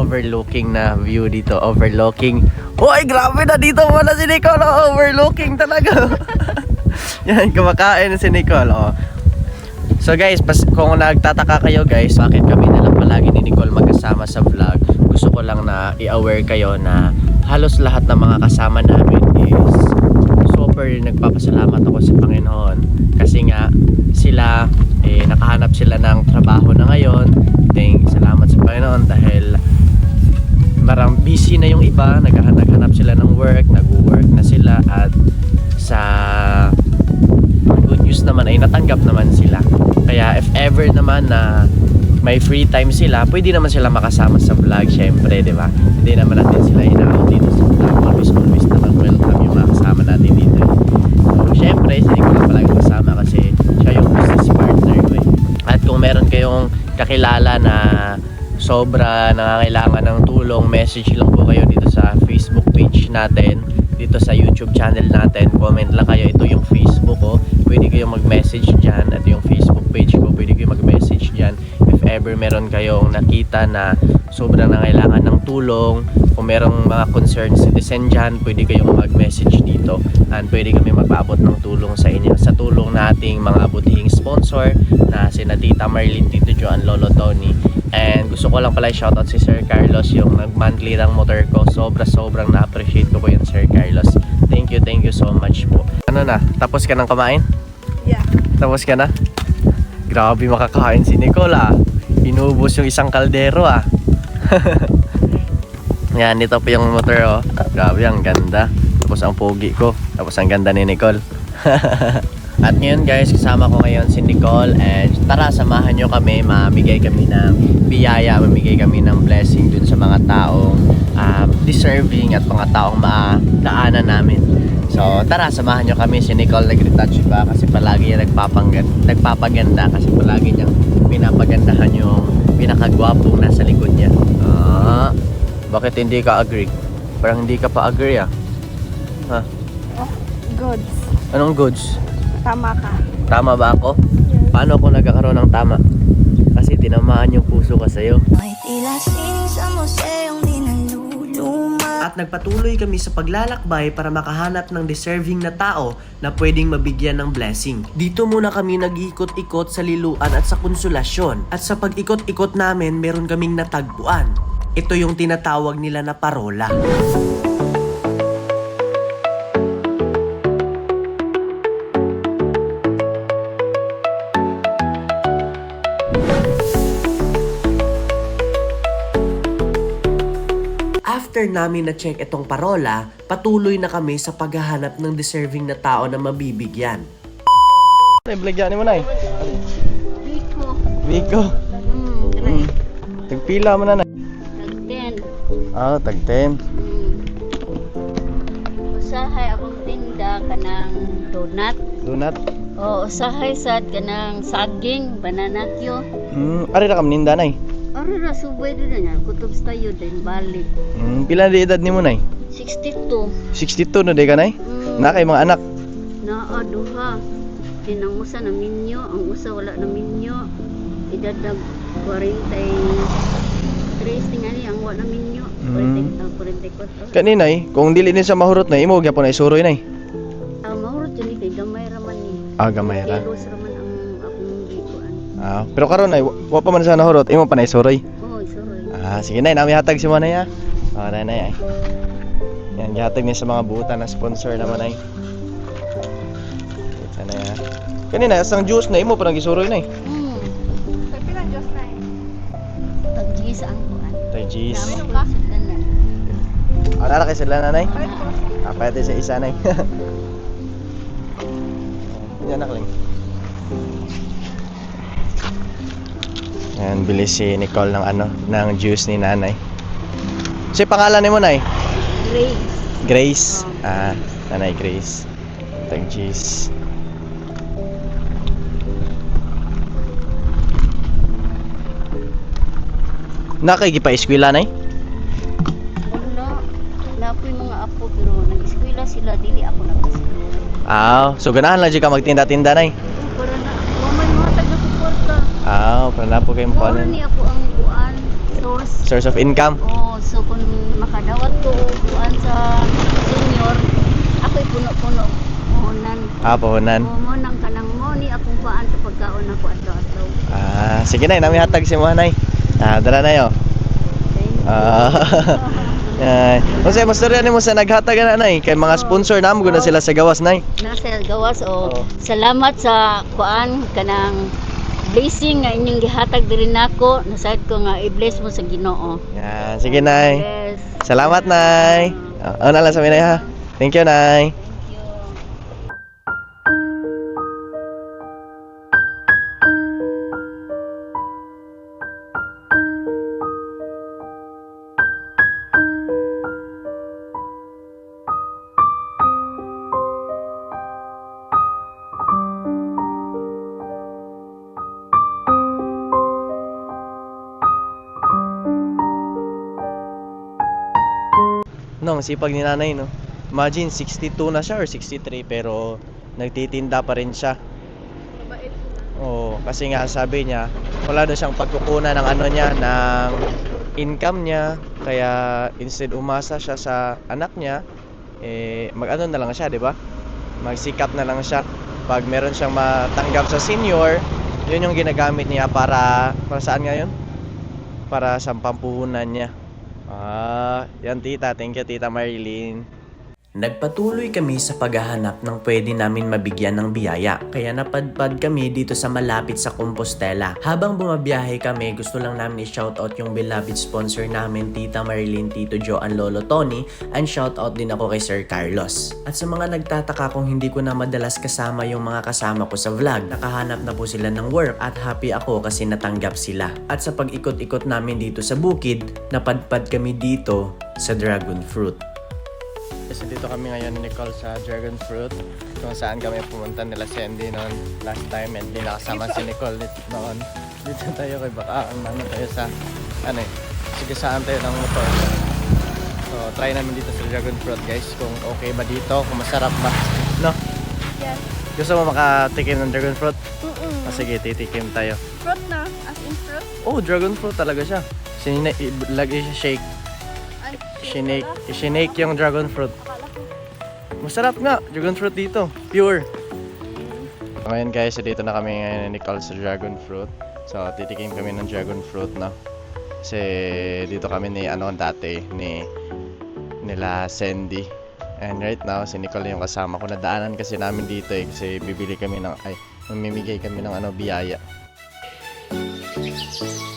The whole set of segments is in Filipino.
overlooking na view dito. Overlooking. Uy, grabe na dito wala si Nicole. oh, Overlooking talaga. Yan, kumakain si Nicole. Oh. So guys, pas, kung nagtataka kayo guys, bakit kami na lang palagi ni Nicole magkasama sa vlog, gusto ko lang na i-aware kayo na halos lahat ng mga kasama namin is super nagpapasalamat ako sa Panginoon. Kasi nga, sila, eh, nakahanap sila ng trabaho na ngayon. Thank salamat sa Panginoon dahil marang busy na yung iba, naghahanap hanap sila ng work, nag-work na sila at sa good news naman ay natanggap naman sila. Kaya if ever naman na may free time sila, pwede naman sila makasama sa vlog syempre, di ba? Hindi naman natin sila inaaw dito sa vlog. Always, always naman welcome yung mga kasama natin dito. So, syempre, hindi ko lang palagi kasama kasi siya yung business partner ko eh. At kung meron kayong kakilala na sobra nangangailangan ng tulong, message lang po kayo dito sa Facebook page natin, dito sa YouTube channel natin. Comment lang kayo. Ito yung Facebook ko. Pwede kayong mag-message dyan. Ito yung Facebook page ko. Pwede kayong mag-message dyan. If ever meron kayong nakita na sobrang nangailangan ng tulong, kung merong mga concerned citizen dyan, pwede kayong mag-message dito. And pwede kami magpaabot ng tulong sa inyo. Sa tulong nating mga butihing sponsor na sina Tita Marlene, Tito Joan, Lolo Tony. And gusto ko lang pala shoutout si Sir Carlos yung nag-monthly ng motor ko. Sobra sobrang na-appreciate ko po yun Sir Carlos. Thank you, thank you so much po. Ano na, tapos ka ng kumain? Yeah. Tapos ka na? Grabe makakain si Nicole ah. Inubos yung isang kaldero ah. Yan, dito po yung motor oh. Grabe, ang ganda. Tapos ang pogi ko. Tapos ang ganda ni Nicole. At ngayon guys, kasama ko ngayon si Nicole and tara samahan nyo kami, mamigay kami ng biyaya, mamigay kami ng blessing dun sa mga taong um, deserving at mga taong madaanan namin. So tara, samahan nyo kami si Nicole nag-retouch ba kasi palagi niya nagpapaganda, nagpapaganda kasi palagi niyang pinapagandahan yung pinakagwapong nasa likod niya. Ah, bakit hindi ka agree? Parang hindi ka pa agree ah. Ha? Goods. Anong goods? Tama ka. Tama ba ako? Paano ako nagkakaroon ng tama? Kasi tinamaan yung puso ko sa'yo. May tila sining sa museong di At nagpatuloy kami sa paglalakbay para makahanap ng deserving na tao na pwedeng mabigyan ng blessing. Dito muna kami nag-ikot-ikot sa liluan at sa konsolasyon. At sa pag-ikot-ikot namin, meron kaming natagpuan. Ito yung tinatawag nila na parola. After namin na-check itong parola, patuloy na kami sa paghahanap ng deserving na tao na mabibigyan. Ay, blagyan mo na eh. Biko. Biko. Hmm, Mm. Tagpila mo na na. Nagten. Ah, tag 10. Hmm. Usahay akong tinda kanang donut. Donut. O usahay sad kanang saging, banana kyo. Hmm, ari ra kam ninda nay. Aro na subay din na niya. Kutob tayo din balik. Hmm, pila na di edad nimo nay? 62. 62 no di ka nay? Hmm. Na kay mga anak. Naa duha. Tinang usa na minyo, ang usa wala na minyo. Edad na 43 tingani ang wala na minyo. 40 ah, 44. Kaninay, kung dili ni sa mahurot na imo gyapon na isuroy nay. Ah, mahurot yun kay gamay raman ni. Ah, gamay ra. Kilos gikuan. Ah, pero karon nay wa pa man sa nahurot, imo pa na isuroy. Oh, sorry. Ah, sige nay, nami hatag si mo nay ah. Ah, nay nay. ay. Yan, gihatag niya sa mga buta na sponsor naman ay. Ito na yan. Kanina, asang juice na imo parang gisuroy na eh. Hmm. Pwede lang Diyos na eh. Tag-gis ang kuan. Sa tanan. Ah, nara kay sila nanay. Ah, pwede sa isa nay. Yan na lang. Yan, bili si Nicole ng ano, ng juice ni nanay. Si pangalan ni mo nay? Grace. Grace. Ah, nanay Grace. Tag jeez. Nakay gipa eskwela nay? Wala. Napoy mga apo pero nag-eskwela sila dili ako nag-eskwela. Ah, so ganahan lang jud ka magtinda-tinda nay. Para na waman mga taga suporta. Ah, para na po kayong Mao paano. ni ako ang kuan. So source. Source of income? Oh, so kung makadawat ko kuan sa senior, ako'y puno-puno mohonan. Ah, puhunan. Oh, mo nang kanang mo ni akong kuan sa pagkaon ako adto-adto. Ah, sige na, nami hatag si mo nay. Ah, dara na yo. Thank you. Ah. Ay, unsa mo storya nimo sa naghatag na nay kay mga sponsor namo gud na sila sa gawas nay. Nasa gawas o Oo. salamat sa kuan kanang blessing nga inyong gihatag diri nako. Nasad ko nga i-bless mo sa Ginoo. Yan, sige nay. Bless. Salamat nay. Ah, ano lang sa nay ha. Thank you nay. Ang sipag ni nanay no. Imagine 62 na siya or 63 pero nagtitinda pa rin siya. Mabait. Oo, kasi nga sabi niya, wala na siyang pagkukunan ng ano niya, ng income niya. Kaya instead umasa siya sa anak niya, eh mag-ano na lang siya, 'di ba? Magsikap na lang siya. Pag meron siyang matanggap sa senior, 'yun yung ginagamit niya para para saan ngayon? Para sa pampuhunan niya. Ah, yan tita. Thank you, tita Marilyn. Nagpatuloy kami sa paghahanap ng pwede namin mabigyan ng biyaya, kaya napadpad kami dito sa malapit sa Compostela. Habang bumabiyahe kami, gusto lang namin i-shoutout yung beloved sponsor namin, Tita Marilyn, Tito Joe, and Lolo Tony, and shoutout din ako kay Sir Carlos. At sa mga nagtataka kung hindi ko na madalas kasama yung mga kasama ko sa vlog, nakahanap na po sila ng work at happy ako kasi natanggap sila. At sa pag-ikot-ikot namin dito sa bukid, napadpad kami dito sa Dragon Fruit. Kasi dito kami ngayon ni Nicole sa Dragon Fruit kung saan kami pumunta nila Sandy noon last time and di nakasama si Nicole noon. Dito tayo kay baka ang ano tayo sa ano eh, sige saan tayo ng motor. So try namin dito sa Dragon Fruit guys kung okay ba dito, kung masarap ba. No? Yes. Gusto mo makatikim ng Dragon Fruit? Mm-mm. Ah, sige, titikim tayo. Fruit na. As in fruit. Oh, Dragon Fruit talaga siya. Sinina, ilagay siya shake. Shinake, shinake yung Dragon Fruit. Masarap nga, dragon fruit dito. Pure. Ngayon guys, dito na kami ngayon ni Nicole sa dragon fruit. So, titikim kami ng dragon fruit na. Kasi dito kami ni ano dati ni nila Sandy. And right now, si Nicole yung kasama ko. Nadaanan kasi namin dito eh. Kasi bibili kami ng, ay, mamimigay kami ng ano, biyaya. Habang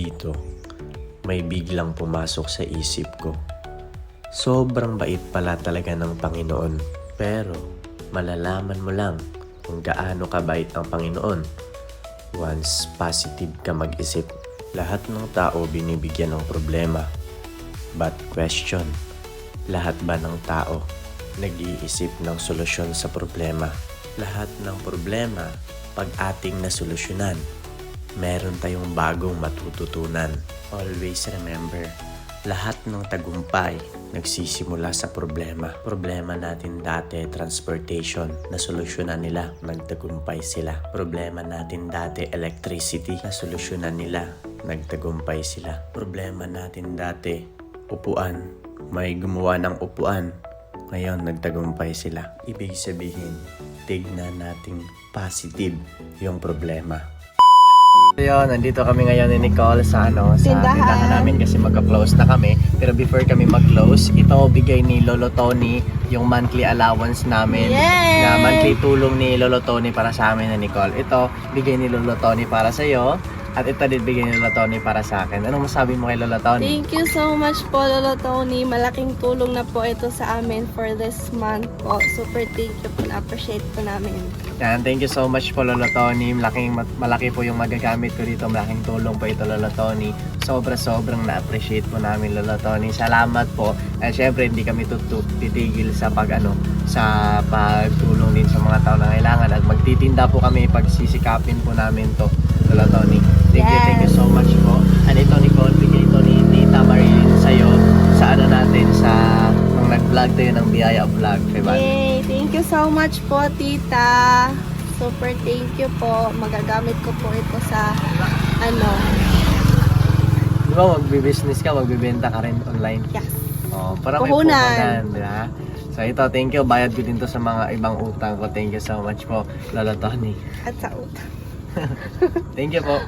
dito, may biglang pumasok sa isip ko. Sobrang bait pala talaga ng Panginoon. Pero malalaman mo lang kung gaano kabait ang Panginoon. Once positive ka mag-isip, lahat ng tao binibigyan ng problema. But question, lahat ba ng tao nag-iisip ng solusyon sa problema? Lahat ng problema, pag ating nasolusyonan, meron tayong bagong matututunan. Always remember, lahat ng tagumpay nagsisimula sa problema. Problema natin dati, transportation, nasolusyonan nila, nagtagumpay sila. Problema natin dati, electricity, nasolusyonan nila, nagtagumpay sila. Problema natin dati, upuan, may gumawa ng upuan, ngayon nagtagumpay sila. Ibig sabihin, tignan nating positive yung problema. Ayun, nandito kami ngayon ni Nicole sa ano, sa Tindahan. tindahan namin kasi magka-close na kami. Pero before kami mag-close, ito bigay ni Lolo Tony yung monthly allowance namin. Yay! Na monthly tulong ni Lolo Tony para sa amin na Nicole. Ito, bigay ni Lolo Tony para sa iyo. At ito din bigay ni Lolo Tony para sa akin. Anong masabi mo kay Lolo Tony? Thank you so much po, Lolo Tony. Malaking tulong na po ito sa amin for this month po. Super thank you po. Na-appreciate po namin. Yan, thank you so much po Lolo Tony. Malaking, malaki po yung magagamit ko dito. Malaking tulong po ito Lolo Tony. Sobra-sobrang na-appreciate po namin Lolo Tony. Salamat po. At syempre hindi kami tutu- titigil sa pag ano, sa pagtulong din sa mga tao na kailangan. At magtitinda po kami pagsisikapin po namin to Lolo Tony. Thank you, thank you so much po. And ito Nicole, bigay ito ni Tita Marilyn sa'yo sa ano natin sa nung nag-vlog tayo ng Biyaya Vlog. Diba? Yay! Thank you so much po, tita. Super thank you po. Magagamit ko po ito sa ano. Di ba magbi-business ka, magbibenta ka rin online? Yes. Oh, para may Puhunan. puhunan, di ba? So ito, thank you. Bayad ko din to sa mga ibang utang ko. Thank you so much po, Lolo Tony. At sa utang. Thank you po.